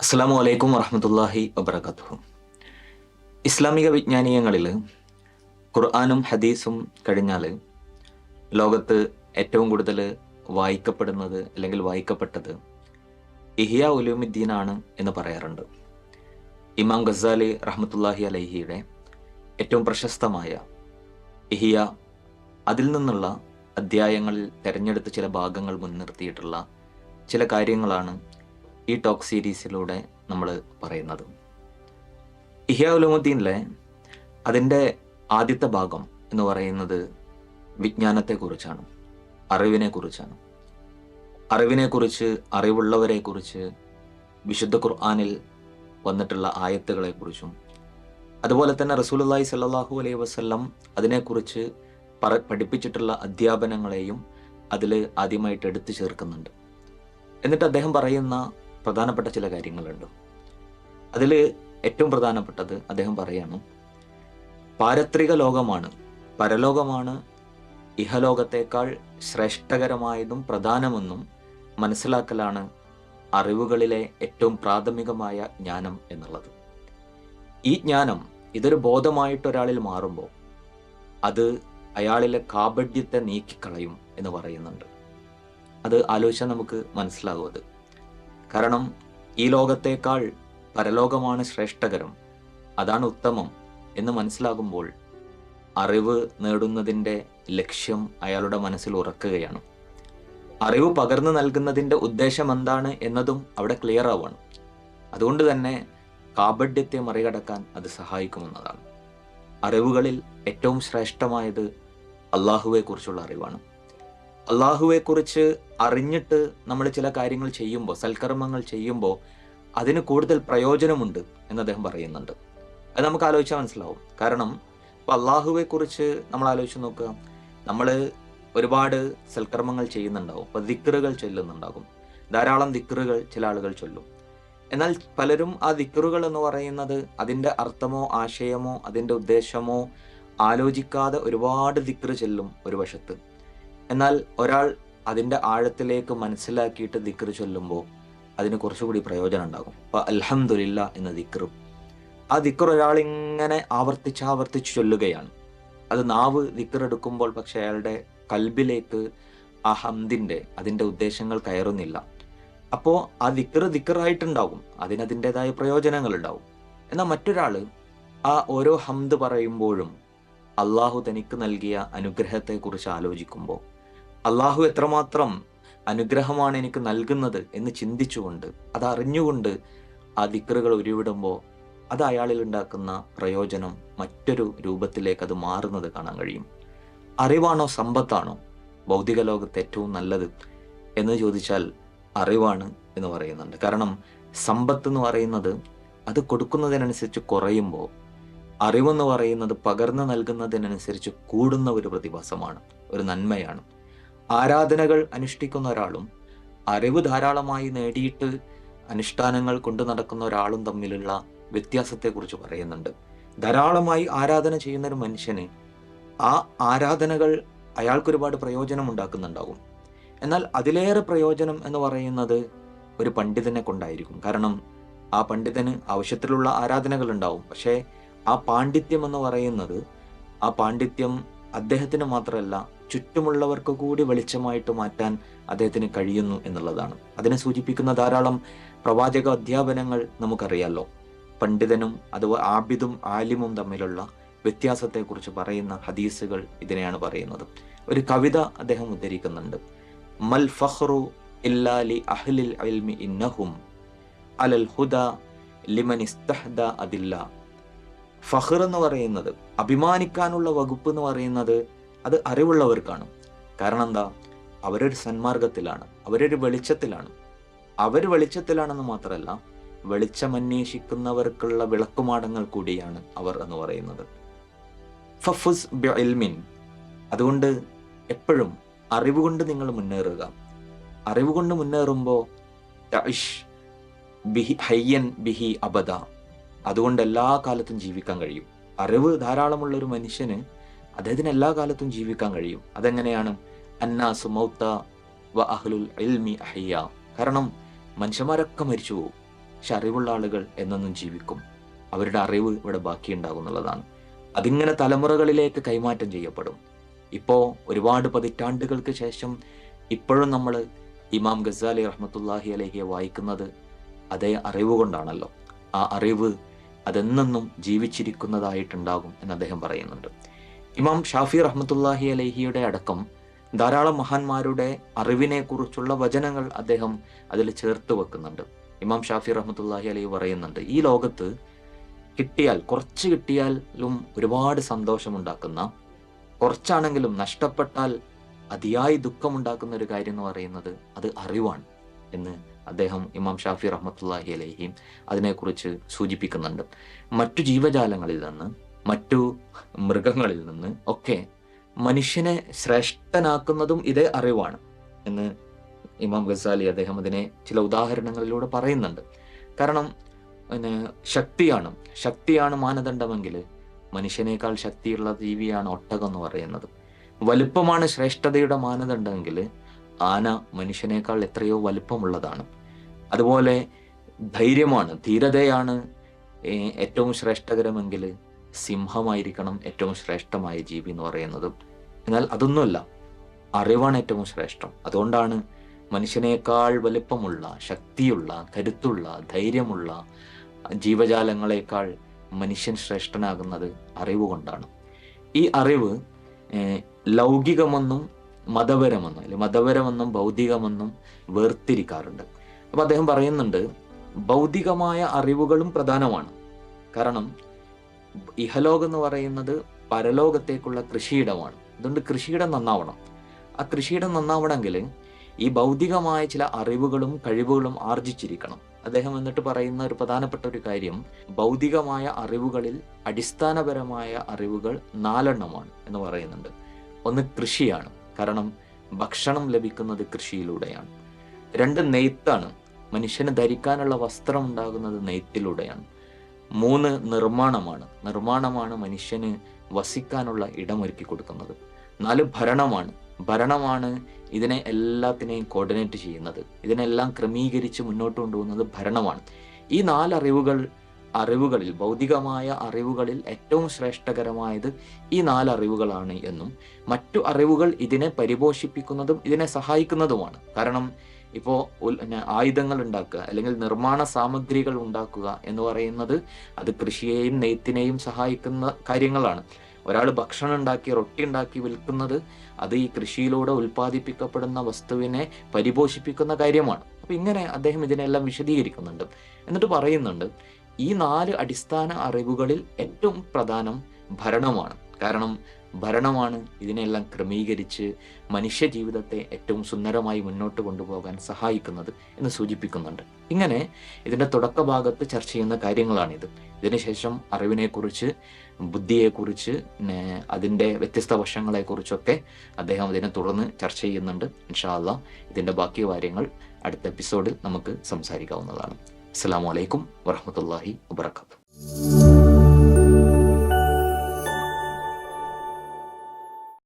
അസ്സാം വലൈക്കും വറഹമത്തല്ലാഹി വബർക്കാത്തു ഇസ്ലാമിക വിജ്ഞാനീയങ്ങളിൽ ഖുർആാനും ഹദീസും കഴിഞ്ഞാൽ ലോകത്ത് ഏറ്റവും കൂടുതൽ വായിക്കപ്പെടുന്നത് അല്ലെങ്കിൽ വായിക്കപ്പെട്ടത് ഇഹിയ ഉലൂമുദ്ദീനാണ് എന്ന് പറയാറുണ്ട്. ഇമാം ഗസാലി റഹ്മത്തുല്ലാഹി അലഹിയുടെ ഏറ്റവും പ്രശസ്തമായ ഇഹിയ അതിൽ നിന്നുള്ള അധ്യായങ്ങളിൽ തിരഞ്ഞെടുത്ത ചില ഭാഗങ്ങൾ മുൻനിർത്തിയിട്ടുള്ള ചില കാര്യങ്ങളാണ് ഈ ടോക്ക് സീരീസിലൂടെ നമ്മൾ പറയുന്നത്. ഇഹിയ ഉലൂമുദ്ദീനിലെ അതിന്റെ ആദ്യത്തെ ഭാഗം എന്ന് പറയുന്നത് വിജ്ഞാനത്തെക്കുറിച്ചാണ് അറിവിനെക്കുറിച്ചാണ്. അറിവിനെക്കുറിച്ച് അറിവുള്ളവരെക്കുറിച്ച് വിശുദ്ധ ഖുർആാനിൽ വന്നിട്ടുള്ള ആയത്തുകളെക്കുറിച്ചും അതുപോലെ തന്നെ റസൂലുള്ളാഹി സല്ലാഹു അലൈഹി വസല്ലം അതിനെക്കുറിച്ച് പറ പഠിപ്പിച്ചിട്ടുള്ള അധ്യാപനങ്ങളെയും അതിൽ ആദ്യമായിട്ട് എടുത്തു ചേർക്കുന്നുണ്ട്. എന്നിട്ട് അദ്ദേഹം പറയുന്ന പ്രധാനപ്പെട്ട ചില കാര്യങ്ങളുണ്ട്. അതിൽ ഏറ്റവും പ്രധാനപ്പെട്ടത് അദ്ദേഹം പറയാണ് പാരത്രിക ലോകമാണ് പരലോകമാണ് ഇഹലോകത്തേക്കാൾ ശ്രേഷ്ഠകരമായതും പ്രധാനമെന്നും മനസ്സിലാക്കലാണ് അറിവുകളിലെ ഏറ്റവും പ്രാഥമികമായ ജ്ഞാനം എന്നുള്ളത്. ഈ ജ്ഞാനം ഇതൊരു ബോധമായിട്ടൊരാളിൽ മാറുമ്പോൾ അത് അയാളിലെ കാപഡ്യത്തെ നീക്കിക്കളയും എന്ന് പറയുന്നുണ്ട്. അത് ആലോചിച്ചാൽ നമുക്ക് മനസ്സിലാകും അത്. കാരണം ഈ ലോകത്തേക്കാൾ പരലോകമാണ് ശ്രേഷ്ഠകരം. അതാണ് ഉത്തമം എന്ന് മനസ്സിലാകുമ്പോൾ അറിവ് നേടുന്നതിന്റെ ലക്ഷ്യം അയാളുടെ മനസ്സിൽ ഉറക്കുകയാണ്. അറിവ് പകർന്നു നൽകുന്നതിന്റെ ഉദ്ദേശം എന്താണ് എന്നതും അവിടെ ക്ലിയർ ആവുകയാണ്. അതുകൊണ്ട് തന്നെ കാപഢ്യത്തെ മറികടക്കാൻ അത് സഹായിക്കുമെന്നതാണ്. അറിവുകളിൽ ഏറ്റവും ശ്രേഷ്ഠമായത് അള്ളാഹുവെ കുറിച്ചുള്ള അറിവാണ്. അള്ളാഹുവെ കുറിച്ച് അറിഞ്ഞിട്ട് നമ്മൾ ചില കാര്യങ്ങൾ ചെയ്യുമ്പോൾ സൽക്കർമ്മങ്ങൾ ചെയ്യുമ്പോൾ അതിന് കൂടുതൽ പ്രയോജനമുണ്ട് എന്ന് അദ്ദേഹം പറയുന്നുണ്ട്. അത് നമുക്ക് ആലോചിച്ചാൽ മനസ്സിലാവും. കാരണം ഇപ്പൊ അള്ളാഹുവെ കുറിച്ച് നമ്മൾ ആലോചിച്ച് നോക്കുക. നമ്മൾ ഒരുപാട് സൽക്കർമ്മങ്ങൾ ചെയ്യുന്നുണ്ടാവും. അപ്പൊ ദിക്കറുകൾ ചൊല്ലുന്നുണ്ടാകും. ധാരാളം ദിക്കറുകൾ ചില ആളുകൾ ചൊല്ലും. എന്നാൽ പലരും ആ ദിക്കറുകൾ എന്ന് പറയുന്നത് അതിന്റെ അർത്ഥമോ ആശയമോ അതിന്റെ ഉദ്ദേശമോ ആലോചിക്കാതെ ഒരുപാട് ദിക്കറ് ചെല്ലും ഒരു വശത്ത്. എന്നാൽ ഒരാൾ അതിന്റെ ആഴത്തിലേക്ക് മനസ്സിലാക്കിയിട്ട് ദിക്ർ ചൊല്ലുമ്പോൾ അതിന് കുറച്ചുകൂടി പ്രയോജനം ഉണ്ടാകും. അപ്പൊ അൽഹംദുലില്ല എന്ന ദിക്കറും ആ ദിക്ർ ഒരാൾ ഇങ്ങനെ ആവർത്തിച്ച് ആവർത്തിച്ച് ചൊല്ലുകയാണ്. അത് നാവ് ദിക്കറെടുക്കുമ്പോൾ പക്ഷെ അയാളുടെ കൽബിലേക്ക് ആ ഹംദിന്റെ അതിന്റെ ഉദ്ദേശങ്ങൾ കയറുന്നില്ല. അപ്പോൾ ആ ദിക്ർ ദിക്കറായിട്ടുണ്ടാകും അതിനതിന്റെതായ പ്രയോജനങ്ങൾ ഉണ്ടാവും എന്നാൽ മറ്റൊരാൾ ആ ഓരോ ഹംദ് പറയുമ്പോഴും അള്ളാഹു തനിക്ക് നൽകിയ അനുഗ്രഹത്തെക്കുറിച്ച് ആലോചിക്കുമ്പോൾ അള്ളാഹു എത്രമാത്രം അനുഗ്രഹമാണ് എനിക്ക് നൽകുന്നത് എന്ന് ചിന്തിച്ചുകൊണ്ട് അത് അറിഞ്ഞുകൊണ്ട് ആ ദിക്കറുകൾ ഉരുവിടുമ്പോൾ അത് അയാളിൽ ഉണ്ടാക്കുന്ന പ്രയോജനം മറ്റൊരു രൂപത്തിലേക്ക് അത് മാറുന്നത് കാണാൻ കഴിയും. അറിവാണോ സമ്പത്താണോ? ഭൗതിക ലോകത്ത് ഏറ്റവും നല്ലത് എന്ന് ചോദിച്ചാൽ അറിവാണ് എന്ന് പറയുന്നുണ്ട്. കാരണം സമ്പത്ത് എന്ന് പറയുന്നത് അത് കൊടുക്കുന്നതിനനുസരിച്ച് കുറയുമ്പോൾ അറിവെന്ന് പറയുന്നത് പകർന്നു നൽകുന്നതിനനുസരിച്ച് കൂടുന്ന ഒരു പ്രതിഭാസമാണ് ഒരു നന്മയാണ്. ആരാധനകൾ അനുഷ്ഠിക്കുന്ന ഒരാളും അറിവ് ധാരാളമായി നേടിയിട്ട് അനുഷ്ഠാനങ്ങൾ കൊണ്ടു നടക്കുന്ന ഒരാളും തമ്മിലുള്ള വ്യത്യാസത്തെക്കുറിച്ച് പറയുന്നുണ്ട്. ധാരാളമായി ആരാധന ചെയ്യുന്ന ഒരു മനുഷ്യന് ആ ആരാധനകൾ അയാൾക്ക് ഒരുപാട് പ്രയോജനം ഉണ്ടാക്കുന്നുണ്ടാകും എന്നാൽ അതിലേറെ പ്രയോജനം എന്ന് പറയുന്നത് ഒരു പണ്ഡിതനെ കൊണ്ടായിരിക്കും. കാരണം ആ പണ്ഡിതന് ആവശ്യത്തിലുള്ള ആരാധനകൾ ഉണ്ടാവും. പക്ഷേ ആ പാണ്ഡിത്യം എന്ന് പറയുന്നത് ആ പാണ്ഡിത്യം അദ്ദേഹത്തിന് മാത്രമല്ല ചുറ്റുമുള്ളവർക്ക് കൂടി വെളിച്ചമായിട്ട് മാറ്റാൻ അദ്ദേഹത്തിന് കഴിയുന്നു എന്നുള്ളതാണ്. അതിനെ സൂചിപ്പിക്കുന്ന ധാരാളം പ്രവാചക അധ്യാപനങ്ങൾ നമുക്കറിയാലോ. പണ്ഡിതനും അഥവാ ആബിദും ആലിമും തമ്മിലുള്ള വ്യത്യാസത്തെക്കുറിച്ച് പറയുന്ന ഹദീസുകൾ ഇതിനെയാണ് പറയുന്നത്. ഒരു കവിത അദ്ദേഹം ഉദ്ധരിക്കുന്നുണ്ട്. മൽ ഫഹ്റു ഇല്ലാലി അഹ്ലിൽ അൽമി ഇന്നഹും അലൽ ഹുദ ലിമൻ ഇസ്തഹദ അതില്ല. ഫഹർ എന്ന് പറയുന്നത് അഭിമാനിക്കാനുള്ള വകുപ്പ് എന്ന് പറയുന്നത് അത് അറിവുള്ളവർക്കാണ്. കാരണം എന്താ അവരൊരു സന്മാർഗത്തിലാണ് അവരൊരു വെളിച്ചത്തിലാണ്. അവർ വെളിച്ചത്തിലാണെന്ന് മാത്രമല്ല വെളിച്ചമന്വേഷിക്കുന്നവർക്കുള്ള വിളക്കുമാടങ്ങൾ കൂടിയാണ് അവർ എന്ന് പറയുന്നത്. ഫഫുസ് ബിൽമിൻ അതുകൊണ്ട് എപ്പോഴും അറിവുകൊണ്ട് നിങ്ങൾ മുന്നേറുക. അറിവുകൊണ്ട് മുന്നേറുമ്പോൾ ബിഹി ഹയ്യൻ ബിഹി അബദ. അതുകൊണ്ട് എല്ലാ കാലത്തും ജീവിക്കാൻ കഴിയും. അറിവ് ധാരാളമുള്ള ഒരു മനുഷ്യന് അദ്ദേഹത്തിന് എല്ലാ കാലത്തും ജീവിക്കാൻ കഴിയും. അതെങ്ങനെയാണ്? അന്നാസു മൗത്ത വ അഹ്ലുൽ ഇൽമി അഹിയ. കാരണം മനുഷ്യന്മാരൊക്കെ മരിച്ചു പോകും പക്ഷെ അറിവുള്ള ആളുകൾ എന്നെന്നും ജീവിക്കും. അവരുടെ അറിവ് ഇവിടെ ബാക്കിയുണ്ടാകുന്നുള്ളതാണ് അതിങ്ങനെ തലമുറകളിലേക്ക് കൈമാറ്റം ചെയ്യപ്പെടും. ഇപ്പോൾ ഒരുപാട് പതിറ്റാണ്ടുകൾക്ക് ശേഷം ഇപ്പോഴും നമ്മൾ ഇമാം ഗസാലി റഹ്മത്തുല്ലാഹി അലഹിയെ വായിക്കുന്നത് അതേ അറിവ് കൊണ്ടാണല്ലോ. ആ അറിവ് അതെന്നെന്നും ജീവിച്ചിരിക്കുന്നതായിട്ടുണ്ടാകും എന്ന് അദ്ദേഹം പറയുന്നുണ്ട്. ഇമാം ഷാഫി റഹ്മത്തുല്ലാഹി അലഹിയുടെ അടക്കം ധാരാളം മഹാന്മാരുടെ അറിവിനെ കുറിച്ചുള്ള വചനങ്ങൾ അദ്ദേഹം അതിൽ ചേർത്ത് വെക്കുന്നുണ്ട്. ഇമാം ഷാഫി റഹ്മത്തുല്ലാഹി അലഹി പറയുന്നുണ്ട് ഈ ലോകത്ത് കിട്ടിയാൽ കുറച്ച് കിട്ടിയാലും ഒരുപാട് സന്തോഷമുണ്ടാക്കുന്ന കുറച്ചാണെങ്കിലും നഷ്ടപ്പെട്ടാൽ അതിയായി ദുഃഖമുണ്ടാക്കുന്ന ഒരു കാര്യം എന്ന് പറയുന്നത് അത് അറിവാണ് എന്ന് അദ്ദേഹം ഇമാം ഷാഫി റഹ്മത്തുല്ലാഹി അലഹിയും അതിനെക്കുറിച്ച് സൂചിപ്പിക്കുന്നുണ്ട്. മറ്റു ജീവജാലങ്ങളിൽ നിന്ന് മറ്റു മൃഗങ്ങളിൽ നിന്ന് ഒക്കെ മനുഷ്യനെ ശ്രേഷ്ഠനാക്കുന്നതും ഇതേ അറിവാണ് എന്ന് ഇമാം ഗസാലി അദ്ദേഹം അതിനെ ചില ഉദാഹരണങ്ങളിലൂടെ പറയുന്നുണ്ട്. കാരണം പിന്നെ ശക്തിയാണ്. ശക്തിയാണ് മാനദണ്ഡമെങ്കിൽ മനുഷ്യനേക്കാൾ ശക്തിയുള്ള ജീവിയാണ് ഒട്ടകം എന്ന് പറയുന്നത്. വലുപ്പമാണ് ശ്രേഷ്ഠതയുടെ മാനദണ്ഡമെങ്കിൽ ആന മനുഷ്യനേക്കാൾ എത്രയോ വലുപ്പമുള്ളതാണ്. അതുപോലെ ധൈര്യമാണ് ധീരതയാണ് ഏറ്റവും ശ്രേഷ്ഠകരമെങ്കിൽ സിംഹമായിരിക്കണം ഏറ്റവും ശ്രേഷ്ഠമായ ജീവി എന്ന് പറയുന്നതും. എന്നാൽ അതൊന്നുമല്ല അറിവാണ് ഏറ്റവും ശ്രേഷ്ഠം. അതുകൊണ്ടാണ് മനുഷ്യനേക്കാൾ വലിപ്പമുള്ള ശക്തിയുള്ള കരുത്തുള്ള ധൈര്യമുള്ള ജീവജാലങ്ങളെക്കാൾ മനുഷ്യൻ ശ്രേഷ്ഠനാകുന്നത് അറിവ് കൊണ്ടാണ്. ഈ അറിവ് ലൗകികമെന്നും മതപരമെന്നും അല്ലെ മതപരമെന്നും ഭൗതികമെന്നും വേർതിരിക്കാറുണ്ട്. അപ്പൊ അദ്ദേഹം പറയുന്നുണ്ട് ഭൗതികമായ അറിവുകളും പ്രധാനമാണ്. കാരണം ഇഹലോകം എന്ന് പറയുന്നത് പരലോകത്തേക്കുള്ള കൃഷിയിടമാണ്. അതുകൊണ്ട് കൃഷിയിടം നന്നാവണം. ആ കൃഷിയിടം നന്നാവണമെങ്കിൽ ഈ ഭൗതികമായ ചില അറിവുകളും കഴിവുകളും ആർജിച്ചിരിക്കണം. അദ്ദേഹം എന്നിട്ട് പറയുന്ന ഒരു പ്രധാനപ്പെട്ട ഒരു കാര്യം ഭൗതികമായ അറിവുകളിൽ അടിസ്ഥാനപരമായ അറിവുകൾ നാലെണ്ണമാണ് എന്ന് പറയുന്നുണ്ട്. ഒന്ന് കൃഷിയാണ്. കാരണം ഭക്ഷണം ലഭിക്കുന്നത് കൃഷിയിലൂടെയാണ്. രണ്ട് നെയ്ത്താണ്. മനുഷ്യന് ധരിക്കാനുള്ള വസ്ത്രം ഉണ്ടാകുന്നത് നെയ്ത്തിലൂടെയാണ്. മൂന്ന് നിർമ്മാണമാണ്. നിർമ്മാണമാണ് മനുഷ്യന് വസിക്കാനുള്ള ഇടമൊരുക്കി കൊടുക്കുന്നത്. നാല് ഭരണമാണ്. ഭരണമാണ് ഇതിനെ എല്ലാത്തിനെയും കോർഡിനേറ്റ് ചെയ്യുന്നത്. ഇതിനെല്ലാം ക്രമീകരിച്ച് മുന്നോട്ട് കൊണ്ടുപോകുന്നത് ഭരണമാണ്. ഈ നാലറിവുകൾ അറിവുകളിൽ ഭൗതികമായ അറിവുകളിൽ ഏറ്റവും ശ്രേഷ്ഠകരമായത് ഈ നാല് അറിവുകളാണ് എന്നും മറ്റു അറിവുകൾ ഇതിനെ പരിപോഷിപ്പിക്കുന്നതും ഇതിനെ സഹായിക്കുന്നതുമാണ്. കാരണം ഇപ്പോൾ ആയുധങ്ങൾ ഉണ്ടാക്കുക അല്ലെങ്കിൽ നിർമ്മാണ സാമഗ്രികൾ ഉണ്ടാക്കുക എന്ന് പറയുന്നത് അത് കൃഷിയെയും നെയ്ത്തിനെയും സഹായിക്കുന്ന കാര്യങ്ങളാണ്. ഒരാൾ ഭക്ഷണം ഉണ്ടാക്കി റൊട്ടി ഉണ്ടാക്കി വിൽക്കുന്നത് അത് ഈ കൃഷിയിലൂടെ ഉൽപ്പാദിപ്പിക്കപ്പെടുന്ന വസ്തുവിനെ പരിപോഷിപ്പിക്കുന്ന കാര്യമാണ്. അപ്പം ഇങ്ങനെ അദ്ദേഹം ഇതിനെല്ലാം വിശദീകരിക്കുന്നുണ്ട്. എന്നിട്ട് പറയുന്നുണ്ട് ഈ നാല് അടിസ്ഥാന അറിവുകളിൽ ഏറ്റവും പ്രധാനം ഭരണമാണ്. കാരണം ഭരണമാണ് ഇതിനെല്ലാം ക്രമീകരിച്ച് മനുഷ്യ ജീവിതത്തെ ഏറ്റവും സുന്ദരമായി മുന്നോട്ട് കൊണ്ടുപോകാൻ സഹായിക്കുന്നത് എന്ന് സൂചിപ്പിക്കുന്നുണ്ട്. ഇങ്ങനെ ഇതിന്റെ തുടക്ക ഭാഗത്ത് ചർച്ച ചെയ്യുന്ന കാര്യങ്ങളാണിത്. ഇതിനുശേഷം അറിവിനെക്കുറിച്ച് ബുദ്ധിയെക്കുറിച്ച് അതിന്റെ വ്യത്യസ്ത വശങ്ങളെക്കുറിച്ചൊക്കെ അദ്ദേഹം അതിനെ തുടർന്ന് ചർച്ച ചെയ്യുന്നുണ്ട്. ഇൻഷാല്ല ഇതിന്റെ ബാക്കി കാര്യങ്ങൾ അടുത്ത എപ്പിസോഡിൽ നമുക്ക് സംസാരിക്കാവുന്നതാണ്. അസ്സാം വലൈക്കും വറഹമത്തല്ലാഹി വാത്തു